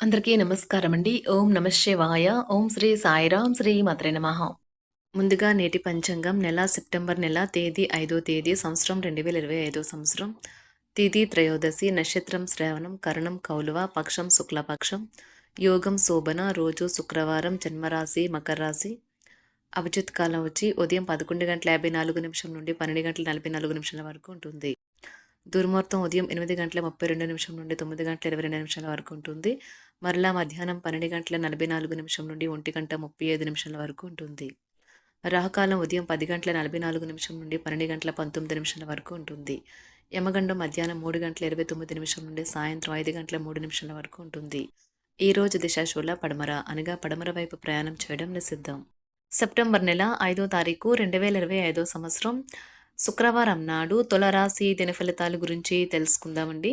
అందరికీ నమస్కారం అండి ఓం నమశివాయ ఓం శ్రీ సాయిరాం శ్రీ మాత్రే నమ. ముందుగా నేటి పంచాంగం నెల సెప్టెంబర్ నెల తేదీ ఐదో తేదీ సంవత్సరం రెండు వేల ఇరవై ఐదో సంవత్సరం. తిథి త్రయోదశి నక్షత్రం శ్రవణం కరణం కౌలువ పక్షం శుక్లపక్షం. యోగం శోభన రోజు శుక్రవారం జన్మరాశి మకర రాశి అభిజిత్ కాలం వచ్చి ఉదయం పదకొండు గంటల యాభై నాలుగు నిమిషం నుండి పన్నెండు గంటల నలభై నాలుగు నిమిషాల వరకు ఉంటుంది. దుర్మార్తం ఉదయం ఎనిమిది గంటల ముప్పై రెండు నిమిషం నుండి తొమ్మిది గంటల ఇరవై రెండు నిమిషాల వరకు ఉంటుంది. మరలా మధ్యాహ్నం పన్నెండు గంటల నలభై నాలుగు నిమిషం నుండి ఒంటి గంట ముప్పై ఐదు నిమిషాల వరకు ఉంటుంది. రాహుకాలం ఉదయం పది గంటల నలభై నాలుగు నిమిషం నుండి పన్నెండు గంటల పంతొమ్మిది నిమిషాల వరకు ఉంటుంది. యమగండం మధ్యాహ్నం మూడు గంటల ఇరవై తొమ్మిది నిమిషం నుండి సాయంత్రం ఐదు గంటల మూడు నిమిషాల వరకు ఉంటుంది. ఈ రోజు దిశాశూల పడమర అనగా పడమర వైపు ప్రయాణం చేయడం నిషిద్ధం. సెప్టెంబర్ నెల ఐదో తారీఖు రెండు వేల ఇరవై ఐదో సంవత్సరం శుక్రవారం నాడు తులరాశి దిన ఫలితాల గురించి తెలుసుకుందామండి.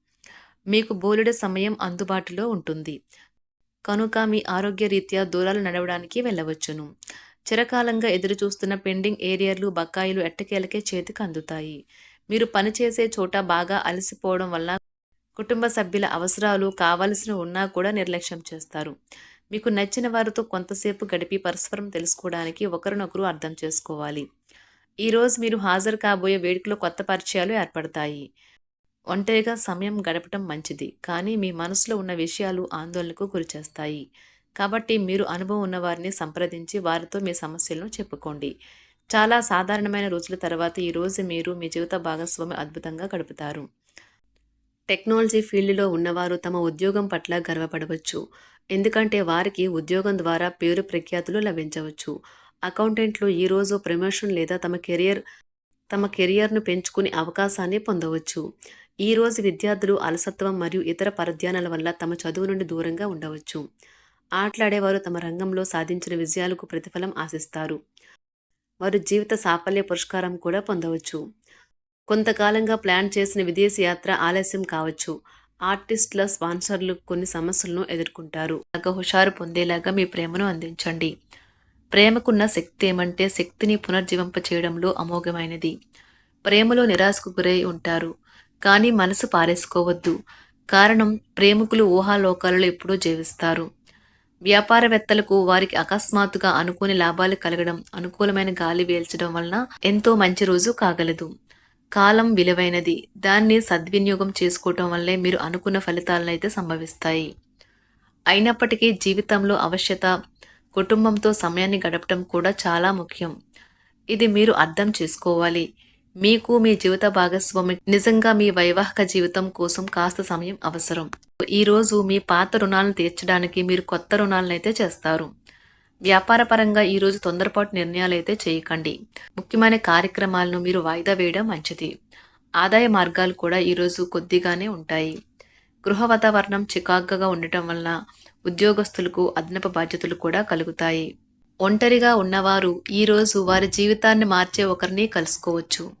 మీకు బోలెడు సమయం అందుబాటులో ఉంటుంది. కనుక మీ ఆరోగ్య రీత్యా దూరాలు నడవడానికి వెళ్ళవచ్చును. చిరకాలంగా ఎదురు చూస్తున్న పెండింగ్ ఏరియాలు బకాయిలు ఎట్టకేలకే చేతికి అందుతాయి. మీరు పనిచేసే చోట బాగా అలసిపోవడం వల్ల కుటుంబ సభ్యుల అవసరాలు కావలసిన ఉన్నా కూడా నిర్లక్ష్యం చేస్తారు. మీకు నచ్చిన వారితో కొంతసేపు గడిపి పరస్పరం తెలుసుకోవడానికి ఒకరినొకరు అర్థం చేసుకోవాలి. ఈరోజు మీరు హాజరు కాబోయే వేడుకలో కొత్త పరిచయాలు ఏర్పడతాయి. ఒంటరిగా సమయం గడపటం మంచిది. కానీ మీ మనసులో ఉన్న విషయాలు ఆందోళనకు గురిచేస్తాయి. కాబట్టి మీరు అనుభవం ఉన్న వారిని సంప్రదించి వారితో మీ సమస్యలను చెప్పుకోండి. చాలా సాధారణమైన రోజుల తర్వాత ఈ రోజు మీరు మీ జీవిత భాగస్వామి అద్భుతంగా గడుపుతారు. టెక్నాలజీ ఫీల్డ్లో ఉన్నవారు తమ ఉద్యోగం పట్ల గర్వపడవచ్చు. ఎందుకంటే వారికి ఉద్యోగం ద్వారా పేరు ప్రఖ్యాతులు లభించవచ్చు. అకౌంటెంట్లు ఈరోజు ప్రమోషన్ లేదా తమ కెరియర్ తమ కెరియర్ను పెంచుకునే అవకాశాన్ని పొందవచ్చు. ఈ రోజు విద్యార్థులు అలసత్వం మరియు ఇతర పరధ్యానాల వల్ల తమ చదువు నుండి దూరంగా ఉండవచ్చు. ఆటలాడేవారు తమ రంగంలో సాధించిన విజయాలకు ప్రతిఫలం ఆశిస్తారు. వారు జీవిత సాఫల్య పురస్కారం కూడా పొందవచ్చు. కొంతకాలంగా ప్లాన్ చేసిన విదేశీ యాత్ర ఆలస్యం కావచ్చు. ఆర్టిస్టుల స్పాన్సర్లు కొన్ని సమస్యలను ఎదుర్కొంటారు. బాగా హుషారు పొందేలాగా మీ ప్రేమను అందించండి. ప్రేమకున్న శక్తి ఏమంటే శక్తిని పునర్జీవింప చేయడంలో అమోఘమైనది. ప్రేమలో నిరాశకు గురై ఉంటారు. కానీ మనసు పారేసుకోవద్దు. కారణం ప్రేమికులు ఊహాలోకాలలో ఎప్పుడూ జీవిస్తారు. వ్యాపారవేత్తలకు వారికి అకస్మాత్తుగా అనుకోని లాభాలు కలగడం అనుకూలమైన గాలి వేల్చడం వలన ఎంతో మంచి రోజు కాగలదు. కాలం విలువైనది. దాన్ని సద్వినియోగం చేసుకోవటం వల్లే మీరు అనుకున్న ఫలితాలనైతే సంభవిస్తాయి. అయినప్పటికీ జీవితంలో అవశ్యత కుటుంబంతో సమయాన్ని గడపటం కూడా చాలా ముఖ్యం. ఇది మీరు అర్థం చేసుకోవాలి. మీకు మీ జీవిత భాగస్వామి నిజంగా మీ వైవాహిక జీవితం కోసం కాస్త సమయం అవసరం. ఈ రోజు మీ పాత రుణాలను తీర్చడానికి మీరు కొత్త రుణాలను అయితే చేస్తారు. వ్యాపారపరంగా ఈరోజు తొందరపాటు నిర్ణయాలు అయితే చేయకండి. ముఖ్యమైన కార్యక్రమాలను మీరు వాయిదా వేయడం మంచిది. ఆదాయ మార్గాలు కూడా ఈరోజు కొద్దిగానే ఉంటాయి. గృహ వాతావరణం చికాగ్గా ఉండటం వలన ఉద్యోగస్తులకు అదనపు బాధ్యతలు కూడా కలుగుతాయి. ఒంటరిగా ఉన్నవారు ఈరోజు వారి జీవితాన్ని మార్చే ఒకరిని కలుసుకోవచ్చు.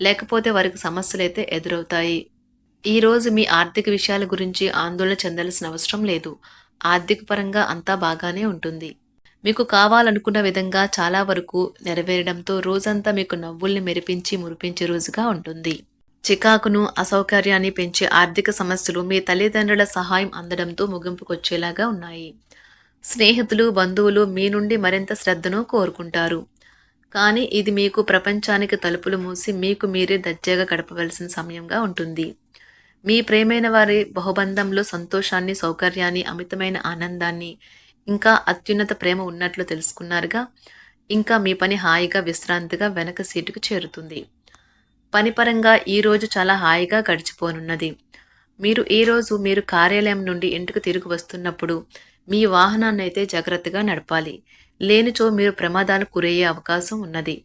లేకపోతే వారికి సమస్యలైతే ఎదురవుతాయి. ఈరోజు మీ ఆర్థిక విషయాల గురించి ఆందోళన చెందాల్సిన అవసరం లేదు. ఆర్థిక పరంగా అంతా బాగానే ఉంటుంది. మీకు కావాలనుకున్న విధంగా చాలా వరకు నెరవేరడంతో రోజంతా మీకు నవ్వుల్ని మెరిపించి మురిపించే రోజుగా ఉంటుంది. చికాకును అసౌకర్యాన్ని పెంచే ఆర్థిక సమస్యలు మీ తల్లిదండ్రుల సహాయం అందడంతో ముగింపుకొచ్చేలాగా ఉన్నాయి. స్నేహితులు బంధువులు మీ నుండి మరింత శ్రద్ధను కోరుకుంటారు. కానీ ఇది మీకు ప్రపంచానికి తలుపులు మూసి మీకు మీరే దర్జాగా గడపవలసిన సమయంగా ఉంటుంది. మీ ప్రేమైన వారి బహుబంధంలో సంతోషాన్ని సౌకర్యాన్ని అమితమైన ఆనందాన్ని ఇంకా అత్యున్నత ప్రేమ ఉన్నట్లు తెలుసుకున్నారుగా ఇంకా మీ పని హాయిగా విశ్రాంతిగా వెనక సీటుకు చేరుతుంది. పనిపరంగా ఈరోజు చాలా హాయిగా గడిచిపోనున్నది. మీరు ఈరోజు మీరు కార్యాలయం నుండి ఇంటికి తిరిగి వస్తున్నప్పుడు మీ వాహనాన్ని అయితే జాగ్రత్తగా నడపాలి. లేనిచో మీరు ప్రమాదాలు గురయ్యే అవకాశం ఉన్నది.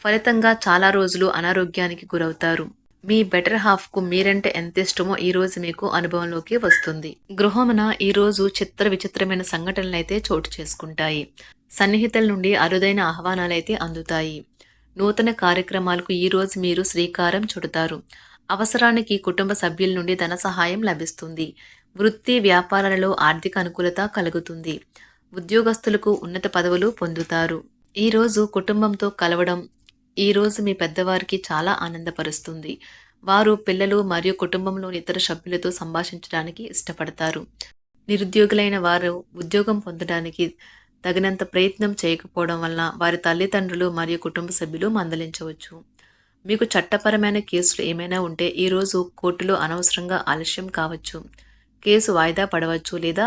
ఫలితంగా చాలా రోజులు అనారోగ్యానికి గురవుతారు. మీ బెటర్ హాఫ్కు మీరంటే ఎంత ఇష్టమో ఈ రోజు మీకు అనుభవంలోకి వస్తుంది. గృహమున ఈరోజు చిత్ర విచిత్రమైన సంఘటనలైతే చోటు చేసుకుంటాయి. సన్నిహితుల నుండి అరుదైన ఆహ్వానాలైతే అందుతాయి. నూతన కార్యక్రమాలకు ఈరోజు మీరు శ్రీకారం చుడతారు. అవసరానికి కుటుంబ సభ్యుల నుండి ధన సహాయం లభిస్తుంది. వృత్తి వ్యాపారాలలో ఆర్థిక అనుకూలత కలుగుతుంది. ఉద్యోగస్తులకు ఉన్నత పదవులు పొందుతారు. ఈరోజు కుటుంబంతో కలవడం ఈరోజు మీ పెద్దవారికి చాలా ఆనందపరుస్తుంది. వారు పిల్లలు మరియు కుటుంబంలోని ఇతర సభ్యులతో సంభాషించడానికి ఇష్టపడతారు. నిరుద్యోగులైన వారు ఉద్యోగం పొందడానికి తగినంత ప్రయత్నం చేయకపోవడం వలన వారి తల్లిదండ్రులు మరియు కుటుంబ సభ్యులు మందలించవచ్చు. మీకు చట్టపరమైన కేసులు ఏమైనా ఉంటే ఈరోజు కోర్టులో అనవసరంగా ఆలస్యం కావచ్చు. కేసు వాయిదా పడవచ్చు లేదా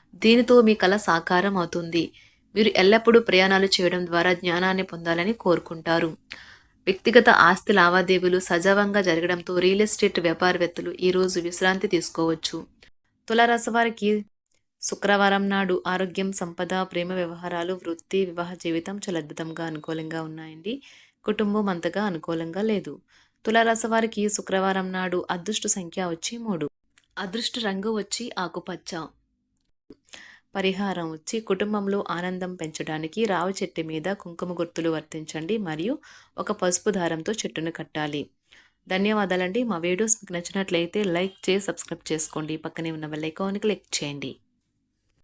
దీనితో మీ కళ సాకారం అవుతుంది. మీరు ఎల్లప్పుడూ ప్రయాణాలు చేయడం ద్వారా జ్ఞానాన్ని పొందాలని కోరుకుంటారు. వ్యక్తిగత ఆస్తి లావాదేవీలు సజావంగా జరగడంతో రియల్ ఎస్టేట్ వ్యాపారవేత్తలు ఈరోజు విశ్రాంతి తీసుకోవచ్చు. తులారాశి శుక్రవారం నాడు ఆరోగ్యం సంపద ప్రేమ వ్యవహారాలు వృత్తి వివాహ జీవితం చాలా అద్భుతంగా అనుకూలంగా ఉన్నాయండి. కుటుంబం అంతగా అనుకూలంగా లేదు. తులారాశి వారికి శుక్రవారం నాడు అదృష్ట సంఖ్య వచ్చి మూడు. అదృష్ట రంగు వచ్చి ఆకుపచ్చ. పరిహారం వచ్చి కుటుంబంలో ఆనందం పెంచడానికి రావి చెట్టు మీద కుంకుమ గుర్తులు వర్తించండి మరియు ఒక పసుపు దారంతో చెట్టును కట్టాలి. ధన్యవాదాలండి. మా వీడియోస్ మీకు నచ్చినట్లయితే లైక్ చేసి సబ్స్క్రైబ్ చేసుకోండి. పక్కనే ఉన్న బెల్ ఐకాన్ క్లిక్ చేయండి.